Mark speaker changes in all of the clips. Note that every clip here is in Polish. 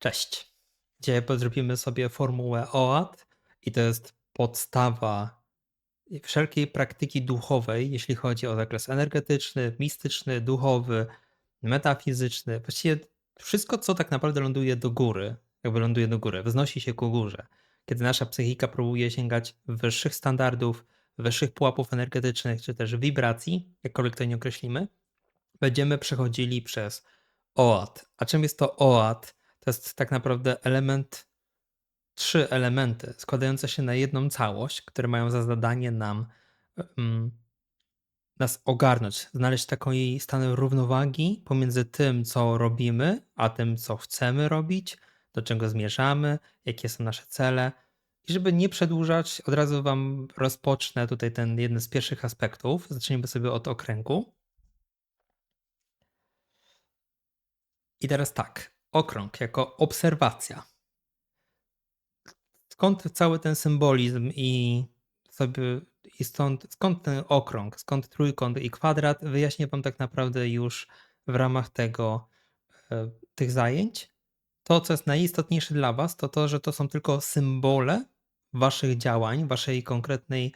Speaker 1: Cześć. Dzisiaj zrobimy sobie formułę OAT i to jest podstawa wszelkiej praktyki duchowej, jeśli chodzi o zakres energetyczny, mistyczny, duchowy, metafizyczny. Właściwie wszystko, co tak naprawdę ląduje do góry, jakby ląduje do góry, wznosi się ku górze. Kiedy nasza psychika próbuje sięgać wyższych standardów, wyższych pułapów energetycznych, czy też wibracji, jakkolwiek to nie określimy, będziemy przechodzili przez OAT. A czym jest to OAT? To jest tak naprawdę element, trzy elementy składające się na jedną całość, które mają za zadanie nam um, nas ogarnąć, znaleźć takiej stan równowagi pomiędzy tym, co robimy, a tym, co chcemy robić, do czego zmierzamy, jakie są nasze cele. I żeby nie przedłużać, od razu Wam rozpocznę tutaj ten jeden z pierwszych aspektów. Zaczniemy sobie od okręgu. I teraz tak, okrąg jako obserwacja. Skąd cały ten symbolizm i sobie i stąd, skąd ten okrąg, skąd trójkąt i kwadrat, wyjaśnię wam tak naprawdę już w ramach tego, e, tych zajęć. To, co jest najistotniejsze dla was, to to, że to są tylko symbole waszych działań, waszej konkretnej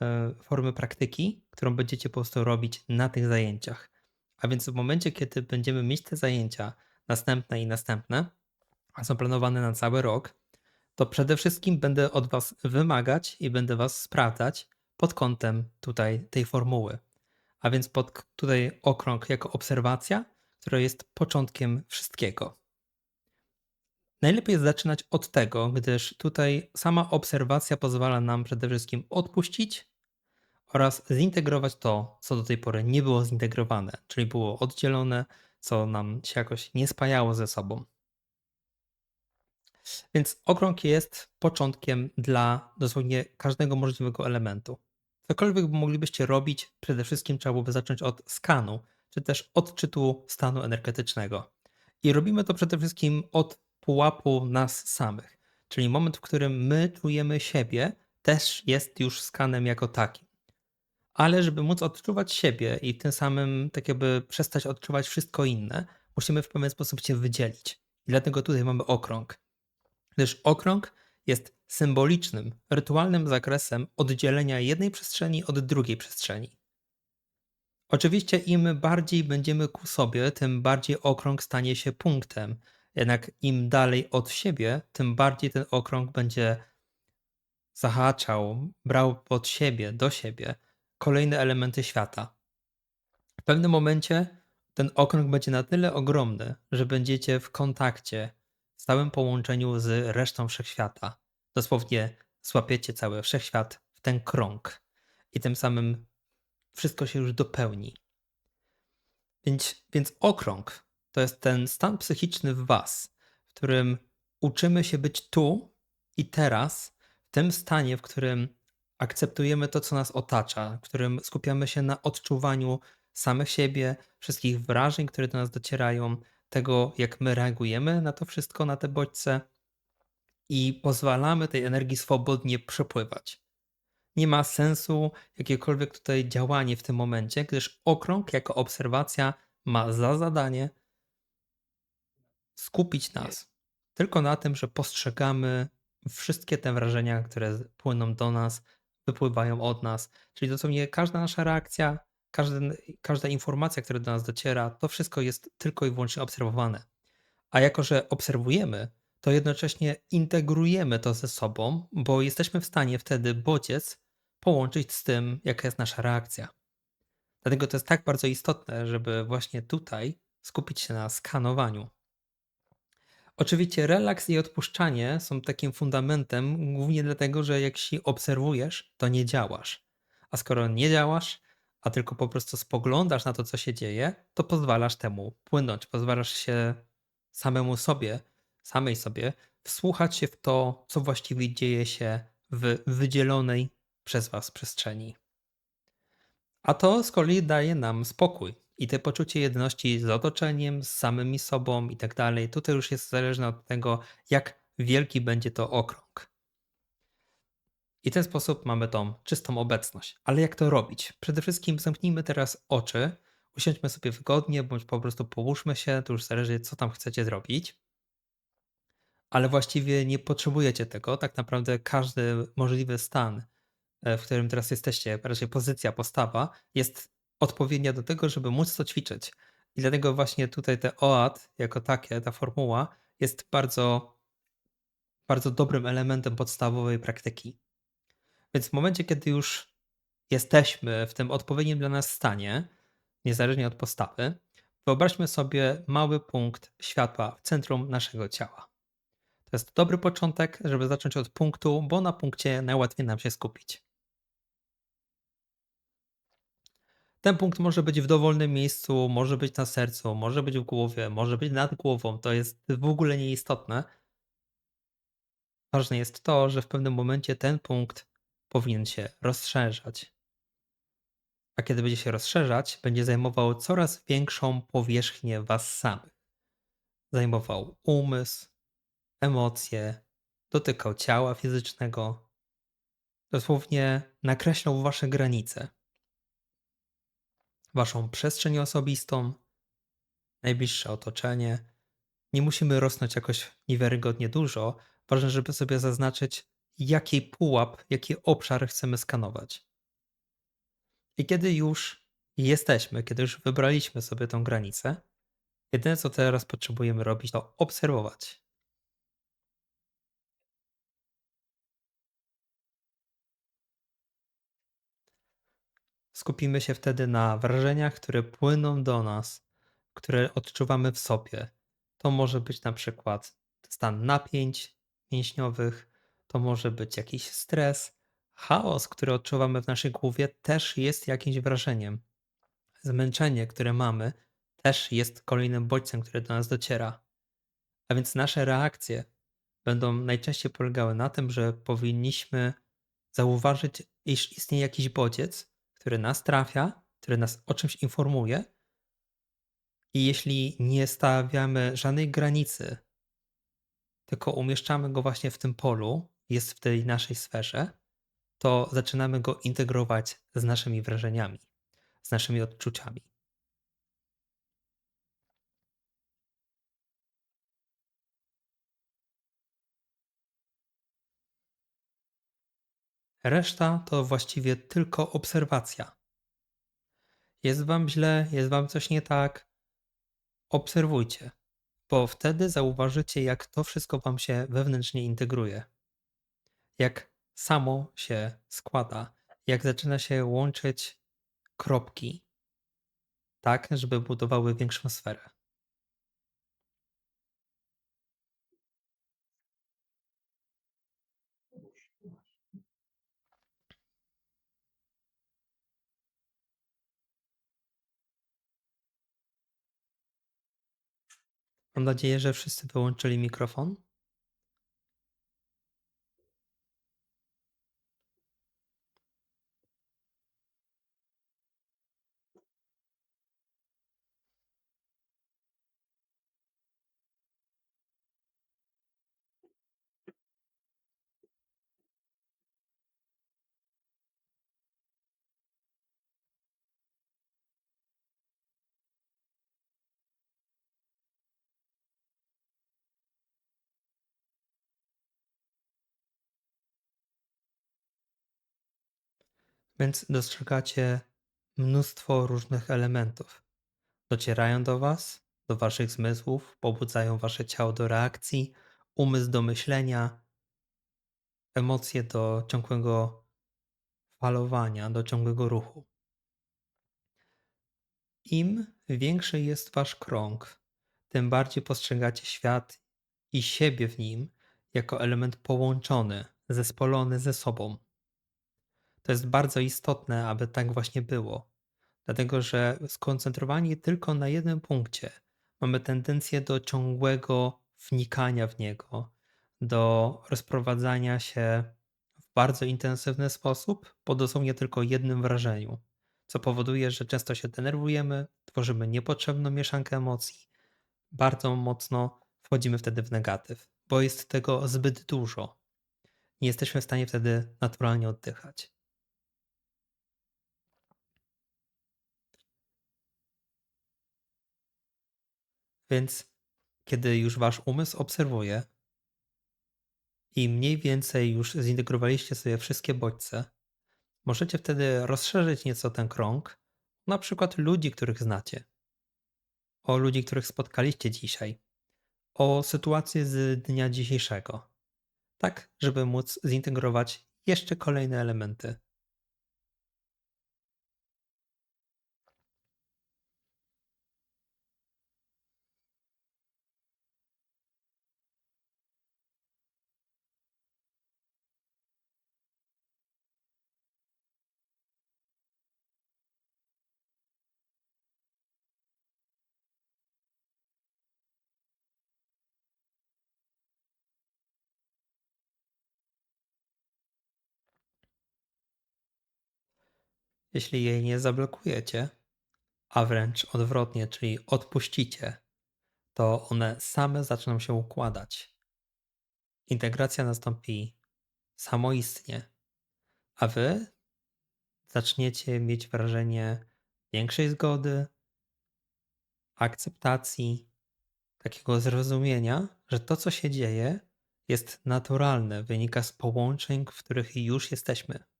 Speaker 1: e, formy praktyki, którą będziecie po prostu robić na tych zajęciach. A więc w momencie, kiedy będziemy mieć te zajęcia następne i następne, a są planowane na cały rok, to przede wszystkim będę od Was wymagać i będę Was sprawdzać pod kątem tutaj tej formuły. A więc pod tutaj okrąg jako obserwacja, która jest początkiem wszystkiego. Najlepiej zaczynać od tego, gdyż tutaj sama obserwacja pozwala nam przede wszystkim odpuścić oraz zintegrować to, co do tej pory nie było zintegrowane, czyli było oddzielone, co nam się jakoś nie spajało ze sobą. Więc okrąg jest początkiem dla dosłownie każdego możliwego elementu. Cokolwiek moglibyście robić, przede wszystkim trzeba byłoby zacząć od skanu, czy też odczytu stanu energetycznego. I robimy to przede wszystkim od pułapu nas samych. Czyli moment, w którym my czujemy siebie, też jest już skanem jako takim. Ale żeby móc odczuwać siebie i tym samym tak jakby przestać odczuwać wszystko inne, musimy w pewien sposób się wydzielić. I dlatego tutaj mamy okrąg gdyż okrąg jest symbolicznym, rytualnym zakresem oddzielenia jednej przestrzeni od drugiej przestrzeni. Oczywiście im bardziej będziemy ku sobie, tym bardziej okrąg stanie się punktem. Jednak im dalej od siebie, tym bardziej ten okrąg będzie zahaczał, brał pod siebie, do siebie kolejne elementy świata. W pewnym momencie ten okrąg będzie na tyle ogromny, że będziecie w kontakcie w stałym połączeniu z resztą wszechświata. Dosłownie złapiecie cały wszechświat w ten krąg i tym samym wszystko się już dopełni. Więc, więc okrąg to jest ten stan psychiczny w Was, w którym uczymy się być tu i teraz, w tym stanie, w którym akceptujemy to, co nas otacza, w którym skupiamy się na odczuwaniu samych siebie, wszystkich wrażeń, które do nas docierają, tego, jak my reagujemy na to wszystko, na te bodźce i pozwalamy tej energii swobodnie przepływać. Nie ma sensu jakiekolwiek tutaj działanie w tym momencie, gdyż okrąg jako obserwacja ma za zadanie skupić nas tylko na tym, że postrzegamy wszystkie te wrażenia, które płyną do nas, wypływają od nas. Czyli dosłownie każda nasza reakcja każdy, każda informacja, która do nas dociera, to wszystko jest tylko i wyłącznie obserwowane. A jako, że obserwujemy, to jednocześnie integrujemy to ze sobą, bo jesteśmy w stanie wtedy bodziec połączyć z tym, jaka jest nasza reakcja. Dlatego to jest tak bardzo istotne, żeby właśnie tutaj skupić się na skanowaniu. Oczywiście relaks i odpuszczanie są takim fundamentem, głównie dlatego, że jak się obserwujesz, to nie działasz. A skoro nie działasz, a tylko po prostu spoglądasz na to, co się dzieje, to pozwalasz temu płynąć, pozwalasz się samemu sobie, samej sobie wsłuchać się w to, co właściwie dzieje się w wydzielonej przez Was przestrzeni. A to z kolei daje nam spokój i te poczucie jedności z otoczeniem, z samymi sobą i tak dalej. Tutaj już jest zależne od tego, jak wielki będzie to okrąg. I w ten sposób mamy tą czystą obecność. Ale jak to robić? Przede wszystkim zamknijmy teraz oczy, usiądźmy sobie wygodnie, bądź po prostu połóżmy się, to już zależy, co tam chcecie zrobić. ale właściwie nie potrzebujecie tego. Tak naprawdę każdy możliwy stan, e, w którym teraz jesteście, raczej pozycja, postawa, jest odpowiednia do tego, żeby móc to ćwiczyć. I dlatego właśnie tutaj te OAT jako takie, ta formuła jest bardzo, bardzo dobrym elementem podstawowej praktyki. Więc w momencie, kiedy już jesteśmy w tym odpowiednim dla nas stanie, niezależnie od postawy, wyobraźmy sobie mały punkt światła w centrum naszego ciała. To jest dobry początek, żeby zacząć od punktu, bo na punkcie najłatwiej nam się skupić. Ten punkt może być w dowolnym miejscu, może być na sercu, może być w głowie, może być nad głową. To jest w ogóle nieistotne. Ważne jest to, że w pewnym momencie ten punkt powinien się rozszerzać. A kiedy będzie się rozszerzać, będzie zajmował coraz większą powierzchnię Was samych. Zajmował umysł, emocje, dotykał ciała fizycznego. Dosłownie nakreślał Wasze granice waszą przestrzeń osobistą, najbliższe otoczenie. Nie musimy rosnąć jakoś niewiarygodnie dużo. Ważne, żeby sobie zaznaczyć, jaki pułap, jaki obszar chcemy skanować. I kiedy już jesteśmy, kiedy już wybraliśmy sobie tą granicę, jedyne co teraz potrzebujemy robić, to obserwować. Skupimy się wtedy na wrażeniach, które płyną do nas, które odczuwamy w sobie. To może być na przykład stan napięć mięśniowych, to może być jakiś stres, chaos, który odczuwamy w naszej głowie, też jest jakimś wrażeniem. Zmęczenie, które mamy, też jest kolejnym bodźcem, który do nas dociera. A więc nasze reakcje będą najczęściej polegały na tym, że powinniśmy zauważyć, iż istnieje jakiś bodziec, który nas trafia, który nas o czymś informuje. I jeśli nie stawiamy żadnej granicy, tylko umieszczamy go właśnie w tym polu, jest w tej naszej sferze, to zaczynamy go integrować z naszymi wrażeniami, z naszymi odczuciami. Reszta to właściwie tylko obserwacja. Jest wam źle, jest wam coś nie tak. Obserwujcie, bo wtedy zauważycie, jak to wszystko wam się wewnętrznie integruje. Jak samo się składa, jak zaczyna się łączyć kropki, tak, żeby budowały większą sferę. Mam nadzieję, że wszyscy wyłączyli mikrofon. Więc dostrzegacie mnóstwo różnych elementów. Docierają do Was, do Waszych zmysłów, pobudzają Wasze ciało do reakcji, umysł do myślenia, emocje do ciągłego falowania, do ciągłego ruchu. Im większy jest Wasz krąg, tym bardziej postrzegacie świat i siebie w nim jako element połączony, zespolony ze sobą. To jest bardzo istotne, aby tak właśnie było, dlatego że skoncentrowani tylko na jednym punkcie mamy tendencję do ciągłego wnikania w niego, do rozprowadzania się w bardzo intensywny sposób po dosłownie tylko jednym wrażeniu, co powoduje, że często się denerwujemy, tworzymy niepotrzebną mieszankę emocji, bardzo mocno wchodzimy wtedy w negatyw, bo jest tego zbyt dużo. Nie jesteśmy w stanie wtedy naturalnie oddychać. Więc kiedy już wasz umysł obserwuje, i mniej więcej już zintegrowaliście sobie wszystkie bodźce, możecie wtedy rozszerzyć nieco ten krąg, na przykład ludzi, których znacie, o ludzi, których spotkaliście dzisiaj, o sytuację z dnia dzisiejszego, tak żeby móc zintegrować jeszcze kolejne elementy. Jeśli jej nie zablokujecie, a wręcz odwrotnie, czyli odpuścicie, to one same zaczną się układać. Integracja nastąpi samoistnie, a wy zaczniecie mieć wrażenie większej zgody, akceptacji, takiego zrozumienia, że to, co się dzieje, jest naturalne, wynika z połączeń, w których już jesteśmy.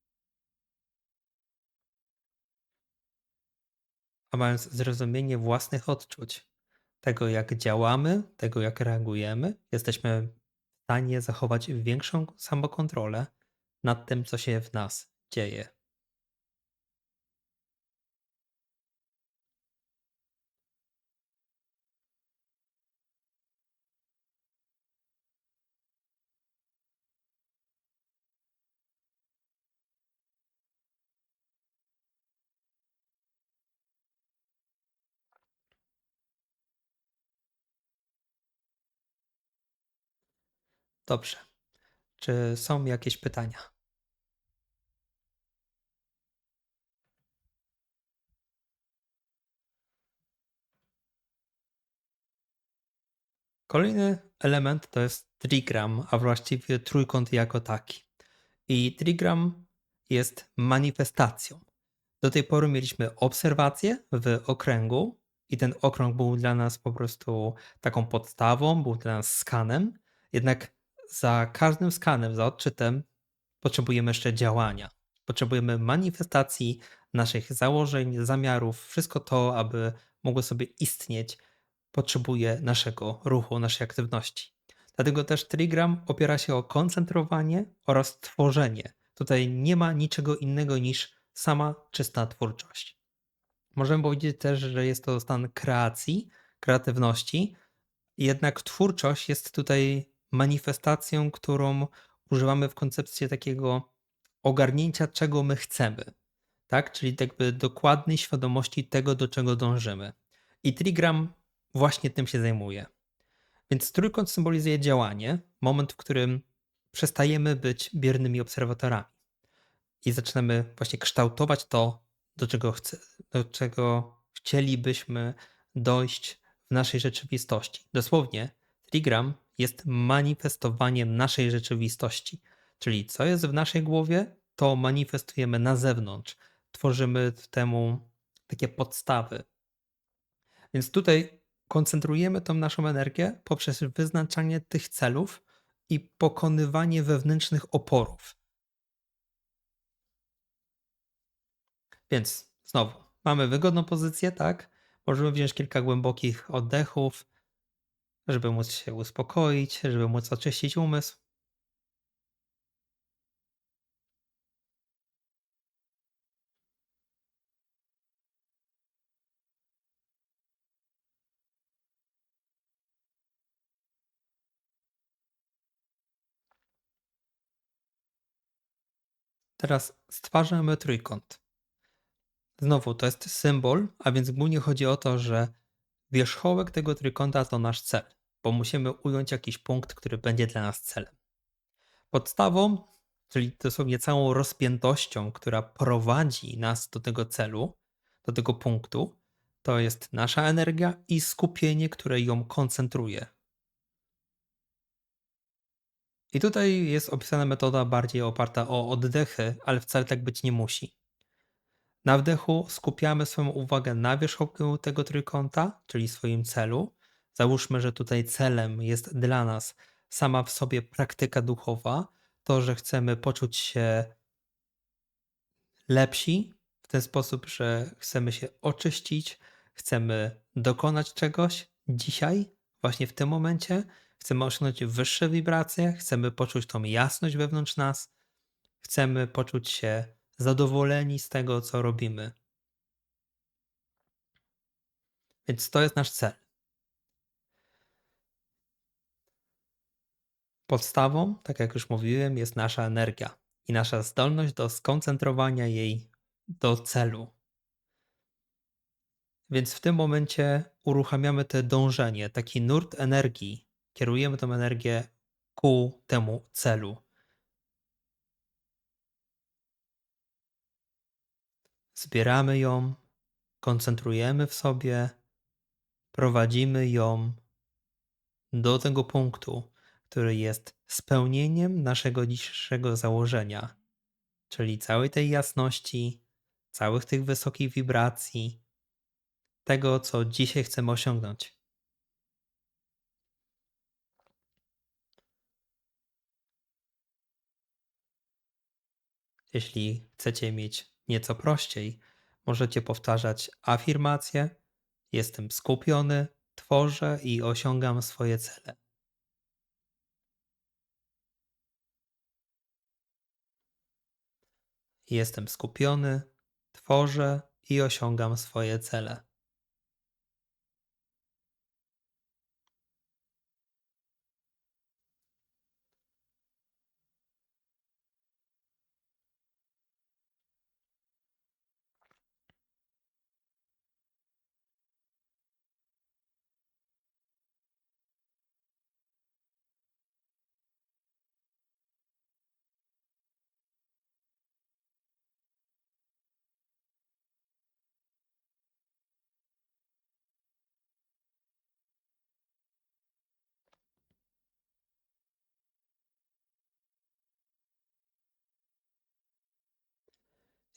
Speaker 1: Mając zrozumienie własnych odczuć, tego jak działamy, tego jak reagujemy, jesteśmy w stanie zachować większą samokontrolę nad tym, co się w nas dzieje. Dobrze. Czy są jakieś pytania? Kolejny element to jest trigram, a właściwie trójkąt jako taki. I trigram jest manifestacją. Do tej pory mieliśmy obserwację w okręgu i ten okrąg był dla nas po prostu taką podstawą, był dla nas skanem. Jednak za każdym skanem, za odczytem potrzebujemy jeszcze działania. Potrzebujemy manifestacji naszych założeń, zamiarów, wszystko to, aby mogło sobie istnieć, potrzebuje naszego ruchu, naszej aktywności. Dlatego też Trigram opiera się o koncentrowanie oraz tworzenie. Tutaj nie ma niczego innego niż sama czysta twórczość. Możemy powiedzieć też, że jest to stan kreacji, kreatywności, jednak twórczość jest tutaj manifestacją, którą używamy w koncepcji takiego ogarnięcia, czego my chcemy. Tak? Czyli jakby dokładnej świadomości tego, do czego dążymy. I Trigram właśnie tym się zajmuje. Więc trójkąt symbolizuje działanie, moment, w którym przestajemy być biernymi obserwatorami i zaczynamy właśnie kształtować to, do czego, chce, do czego chcielibyśmy dojść w naszej rzeczywistości. Dosłownie, Trigram jest manifestowaniem naszej rzeczywistości. Czyli co jest w naszej głowie, to manifestujemy na zewnątrz. Tworzymy temu takie podstawy. Więc tutaj koncentrujemy tą naszą energię poprzez wyznaczanie tych celów i pokonywanie wewnętrznych oporów. Więc znowu, mamy wygodną pozycję, tak? Możemy wziąć kilka głębokich oddechów, żeby móc się uspokoić, żeby móc oczyścić umysł. Teraz stwarzamy trójkąt. Znowu, to jest symbol, a więc głównie chodzi o to, że wierzchołek tego trójkąta to nasz cel, bo musimy ująć jakiś punkt, który będzie dla nas celem. Podstawą, czyli dosłownie całą rozpiętością, która prowadzi nas do tego celu, do tego punktu, to jest nasza energia i skupienie, które ją koncentruje. I tutaj jest opisana metoda bardziej oparta o oddechy, ale wcale tak być nie musi. Na wdechu skupiamy swoją uwagę na wierzchołku tego trójkąta, czyli swoim celu. Załóżmy, że tutaj celem jest dla nas sama w sobie praktyka duchowa, to, że chcemy poczuć się lepsi w ten sposób, że chcemy się oczyścić, chcemy dokonać czegoś dzisiaj, właśnie w tym momencie, chcemy osiągnąć wyższe wibracje, chcemy poczuć tą jasność wewnątrz nas, chcemy poczuć się zadowoleni z tego, co robimy. Więc to jest nasz cel. Podstawą, tak jak już mówiłem, jest nasza energia i nasza zdolność do skoncentrowania jej do celu. Więc w tym momencie uruchamiamy to dążenie, taki nurt energii. Kierujemy tę energię ku temu celu. Zbieramy ją, koncentrujemy w sobie, prowadzimy ją do tego punktu, który jest spełnieniem naszego dzisiejszego założenia, czyli całej tej jasności, całych tych wysokich wibracji, tego, co dzisiaj chcemy osiągnąć. Jeśli chcecie mieć nieco prościej, możecie powtarzać afirmacje: Jestem skupiony, tworzę i osiągam swoje cele. Jestem skupiony, tworzę i osiągam swoje cele.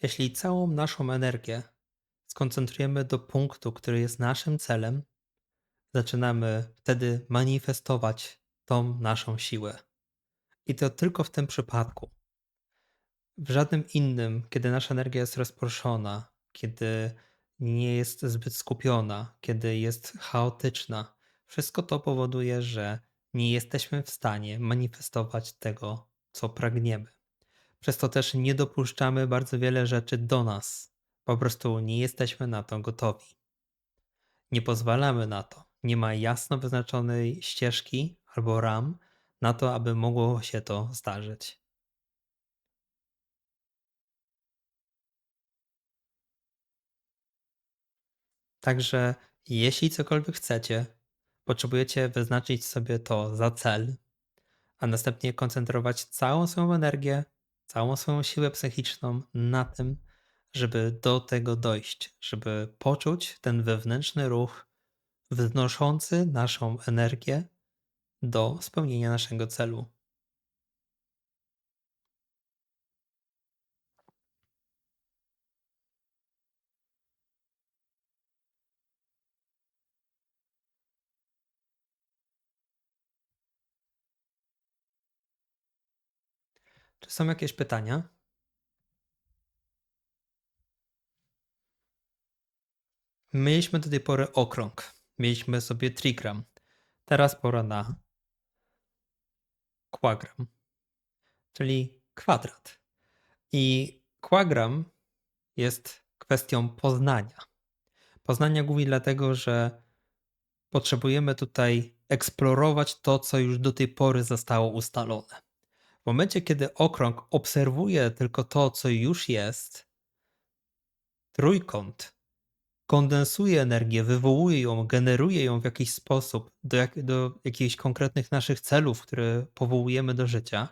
Speaker 1: Jeśli całą naszą energię skoncentrujemy do punktu, który jest naszym celem, zaczynamy wtedy manifestować tą naszą siłę. I to tylko w tym przypadku. W żadnym innym, kiedy nasza energia jest rozproszona, kiedy nie jest zbyt skupiona, kiedy jest chaotyczna, wszystko to powoduje, że nie jesteśmy w stanie manifestować tego, co pragniemy. Przez to też nie dopuszczamy bardzo wiele rzeczy do nas. Po prostu nie jesteśmy na to gotowi. Nie pozwalamy na to. Nie ma jasno wyznaczonej ścieżki albo ram na to, aby mogło się to zdarzyć. Także jeśli cokolwiek chcecie, potrzebujecie wyznaczyć sobie to za cel, a następnie koncentrować całą swoją energię całą swoją siłę psychiczną na tym, żeby do tego dojść, żeby poczuć ten wewnętrzny ruch wznoszący naszą energię do spełnienia naszego celu. Czy są jakieś pytania? Mieliśmy do tej pory okrąg. Mieliśmy sobie trigram. Teraz pora na kłagram, czyli kwadrat. I kłagram jest kwestią poznania. Poznania głównie dlatego, że potrzebujemy tutaj eksplorować to, co już do tej pory zostało ustalone. W momencie, kiedy okrąg obserwuje tylko to, co już jest, trójkąt kondensuje energię, wywołuje ją, generuje ją w jakiś sposób do, jak, do jakichś konkretnych naszych celów, które powołujemy do życia,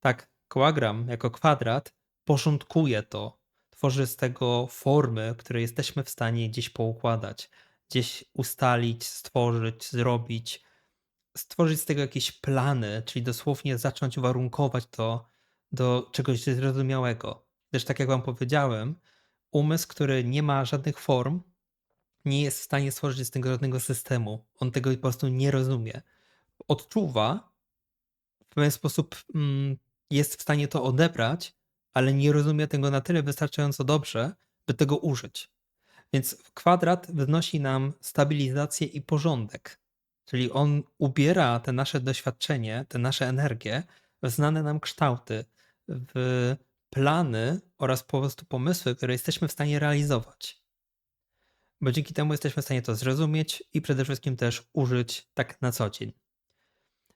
Speaker 1: tak kłagram jako kwadrat porządkuje to, tworzy z tego formy, które jesteśmy w stanie gdzieś poukładać, gdzieś ustalić, stworzyć, zrobić, stworzyć z tego jakieś plany, czyli dosłownie zacząć warunkować to do czegoś zrozumiałego. Też tak jak wam powiedziałem, umysł, który nie ma żadnych form, nie jest w stanie stworzyć z tego żadnego systemu. On tego po prostu nie rozumie. Odczuwa, w pewien sposób mm, jest w stanie to odebrać, ale nie rozumie tego na tyle wystarczająco dobrze, by tego użyć. Więc kwadrat wnosi nam stabilizację i porządek. Czyli on ubiera te nasze doświadczenie, te nasze energie w znane nam kształty, w plany oraz po prostu pomysły, które jesteśmy w stanie realizować. Bo dzięki temu jesteśmy w stanie to zrozumieć i przede wszystkim też użyć tak na co dzień.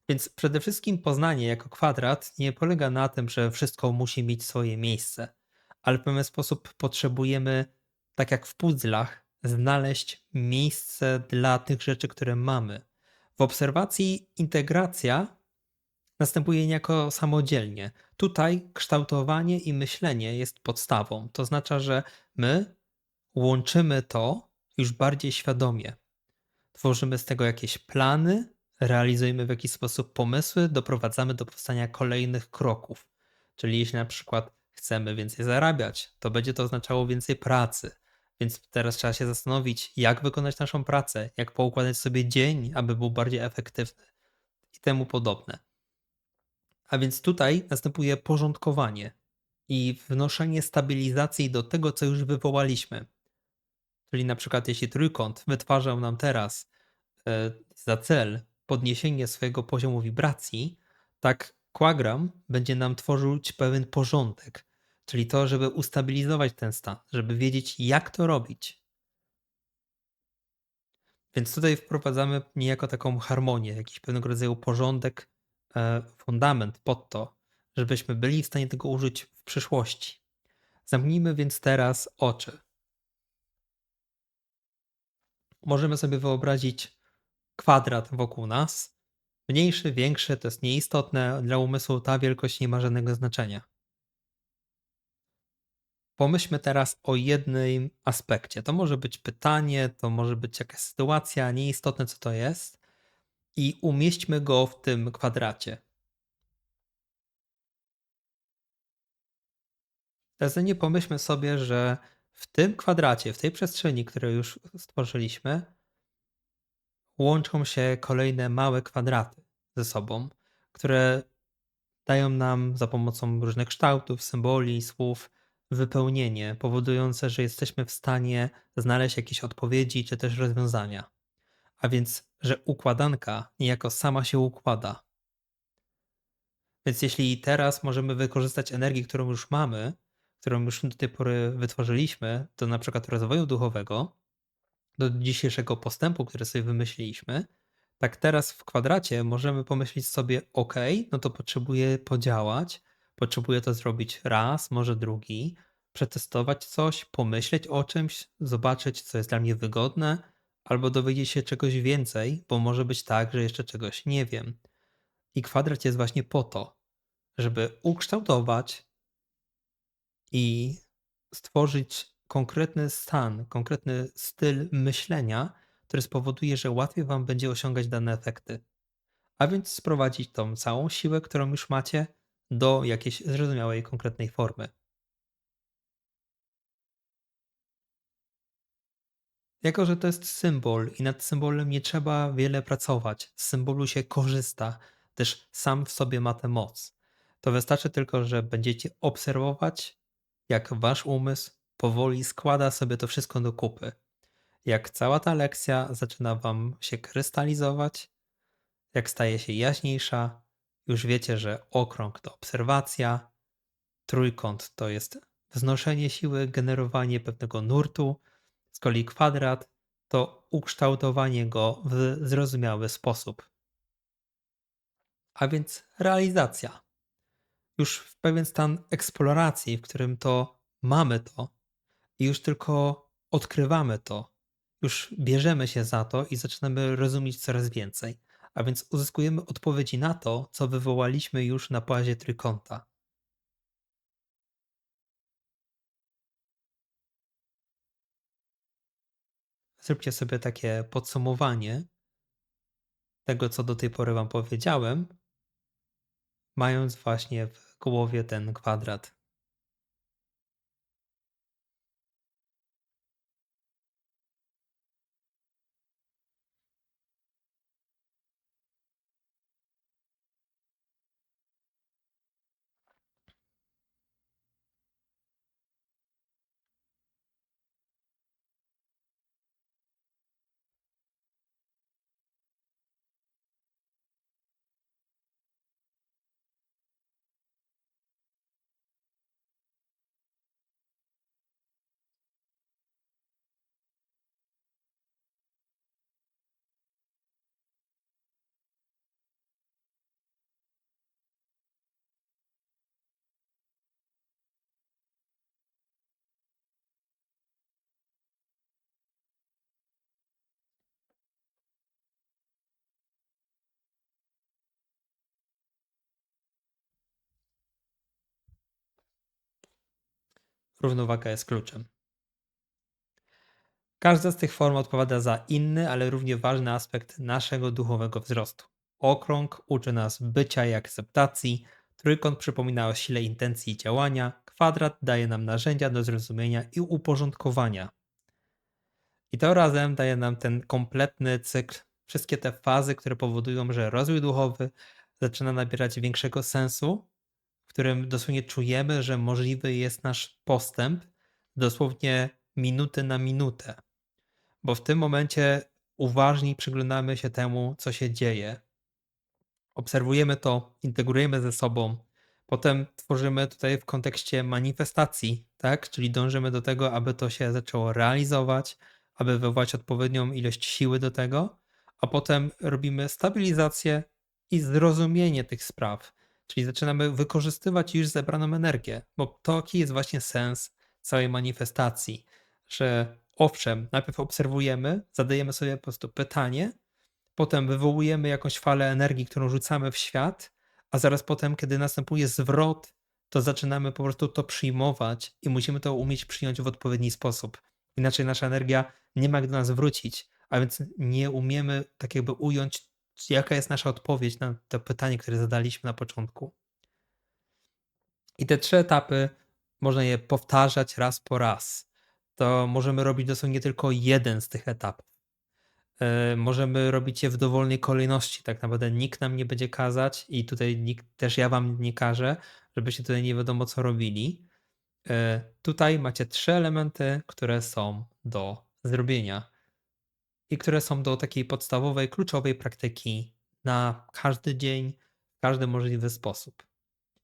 Speaker 1: Więc przede wszystkim poznanie jako kwadrat nie polega na tym, że wszystko musi mieć swoje miejsce, ale w pewien sposób potrzebujemy, tak jak w puzzlach, znaleźć miejsce dla tych rzeczy, które mamy. W obserwacji integracja następuje niejako samodzielnie. Tutaj kształtowanie i myślenie jest podstawą. To oznacza, że my łączymy to już bardziej świadomie. Tworzymy z tego jakieś plany, realizujemy w jakiś sposób pomysły, doprowadzamy do powstania kolejnych kroków. Czyli jeśli na przykład chcemy więcej zarabiać, to będzie to oznaczało więcej pracy. Więc teraz trzeba się zastanowić, jak wykonać naszą pracę, jak poukładać sobie dzień, aby był bardziej efektywny i temu podobne. A więc tutaj następuje porządkowanie i wnoszenie stabilizacji do tego, co już wywołaliśmy. Czyli na przykład jeśli trójkąt wytwarzał nam teraz e, za cel podniesienie swojego poziomu wibracji, tak Quagram będzie nam tworzył pewien porządek, czyli to, żeby ustabilizować ten stan, żeby wiedzieć, jak to robić. Więc tutaj wprowadzamy niejako taką harmonię, jakiś pewnego rodzaju porządek, e, fundament pod to, żebyśmy byli w stanie tego użyć w przyszłości. Zamknijmy więc teraz oczy. Możemy sobie wyobrazić kwadrat wokół nas. Mniejszy, większy to jest nieistotne. Dla umysłu ta wielkość nie ma żadnego znaczenia. Pomyślmy teraz o jednym aspekcie. To może być pytanie, to może być jakaś sytuacja, nieistotne co to jest, i umieśćmy go w tym kwadracie. Teraz nie pomyślmy sobie, że w tym kwadracie, w tej przestrzeni, którą już stworzyliśmy, łączą się kolejne małe kwadraty ze sobą, które dają nam za pomocą różnych kształtów, symboli, słów wypełnienie, powodujące, że jesteśmy w stanie znaleźć jakieś odpowiedzi czy też rozwiązania. A więc, że układanka niejako sama się układa. Więc jeśli teraz możemy wykorzystać energię, którą już mamy, którą już do tej pory wytworzyliśmy, do na przykład rozwoju duchowego, do dzisiejszego postępu, który sobie wymyśliliśmy, tak teraz w kwadracie możemy pomyśleć sobie, ok, no to potrzebuję podziałać, potrzebuję to zrobić raz, może drugi, przetestować coś, pomyśleć o czymś, zobaczyć, co jest dla mnie wygodne, albo dowiedzieć się czegoś więcej, bo może być tak, że jeszcze czegoś nie wiem. I kwadrat jest właśnie po to, żeby ukształtować i stworzyć konkretny stan, konkretny styl myślenia, który spowoduje, że łatwiej Wam będzie osiągać dane efekty. A więc sprowadzić tą całą siłę, którą już macie, do jakiejś zrozumiałej, konkretnej formy. Jako, że to jest symbol i nad symbolem nie trzeba wiele pracować, z symbolu się korzysta, też sam w sobie ma tę moc. To wystarczy tylko, że będziecie obserwować, jak wasz umysł powoli składa sobie to wszystko do kupy. Jak cała ta lekcja zaczyna wam się krystalizować, jak staje się jaśniejsza, już wiecie, że okrąg to obserwacja, trójkąt to jest wznoszenie siły, generowanie pewnego nurtu, z kolei kwadrat to ukształtowanie go w zrozumiały sposób. A więc realizacja. Już w pewien stan eksploracji, w którym to mamy to, i już tylko odkrywamy to, już bierzemy się za to i zaczynamy rozumieć coraz więcej. A więc uzyskujemy odpowiedzi na to, co wywołaliśmy już na płazie trójkąta. Zróbcie sobie takie podsumowanie tego, co do tej pory Wam powiedziałem, mając właśnie w głowie ten kwadrat. Równowaga jest kluczem. Każda z tych form odpowiada za inny, ale równie ważny aspekt naszego duchowego wzrostu. Okrąg uczy nas bycia i akceptacji, trójkąt przypomina o sile intencji i działania, kwadrat daje nam narzędzia do zrozumienia i uporządkowania. I to razem daje nam ten kompletny cykl, wszystkie te fazy, które powodują, że rozwój duchowy zaczyna nabierać większego sensu, którym dosłownie czujemy, że możliwy jest nasz postęp dosłownie minuty na minutę. Bo w tym momencie uważniej przyglądamy się temu, co się dzieje. Obserwujemy to, integrujemy ze sobą, potem tworzymy tutaj w kontekście manifestacji, tak? Czyli dążymy do tego, aby to się zaczęło realizować, aby wywołać odpowiednią ilość siły do tego, a potem robimy stabilizację i zrozumienie tych spraw. Czyli zaczynamy wykorzystywać już zebraną energię, bo taki jest właśnie sens całej manifestacji, że owszem, najpierw obserwujemy, zadajemy sobie po prostu pytanie, potem wywołujemy jakąś falę energii, którą rzucamy w świat, a zaraz potem, kiedy następuje zwrot, to zaczynamy po prostu to przyjmować i musimy to umieć przyjąć w odpowiedni sposób. Inaczej nasza energia nie ma jak do nas wrócić, a więc nie umiemy tak jakby ująć, jaka jest nasza odpowiedź na to pytanie, które zadaliśmy na początku. I te trzy etapy można je powtarzać raz po raz. To możemy robić dosłownie tylko jeden z tych etapów. Yy, możemy robić je w dowolnej kolejności. Tak naprawdę nikt nam nie będzie kazać i tutaj nikt, też ja wam nie każę, żebyście tutaj nie wiadomo co robili. Yy, tutaj macie trzy elementy, które są do zrobienia i które są do takiej podstawowej, kluczowej praktyki na każdy dzień, w każdy możliwy sposób.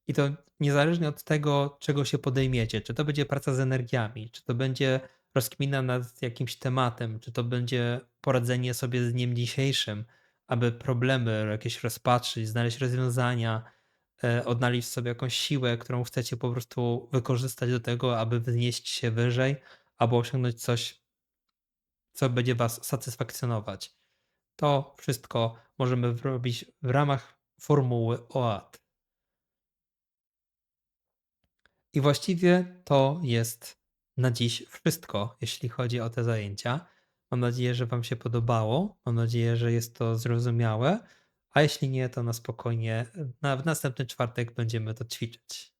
Speaker 1: I to niezależnie od tego, czego się podejmiecie, czy to będzie praca z energiami, czy to będzie rozkmina nad jakimś tematem, czy to będzie poradzenie sobie z dniem dzisiejszym, aby problemy jakieś rozpatrzyć, znaleźć rozwiązania, e, odnaleźć sobie jakąś siłę, którą chcecie po prostu wykorzystać do tego, aby wznieść się wyżej, albo osiągnąć coś co będzie Was satysfakcjonować. To wszystko możemy robić w ramach formuły OAT. I właściwie to jest na dziś wszystko, jeśli chodzi o te zajęcia. Mam nadzieję, że Wam się podobało. Mam nadzieję, że jest to zrozumiałe. A jeśli nie, to na spokojnie na, w następny czwartek będziemy to ćwiczyć.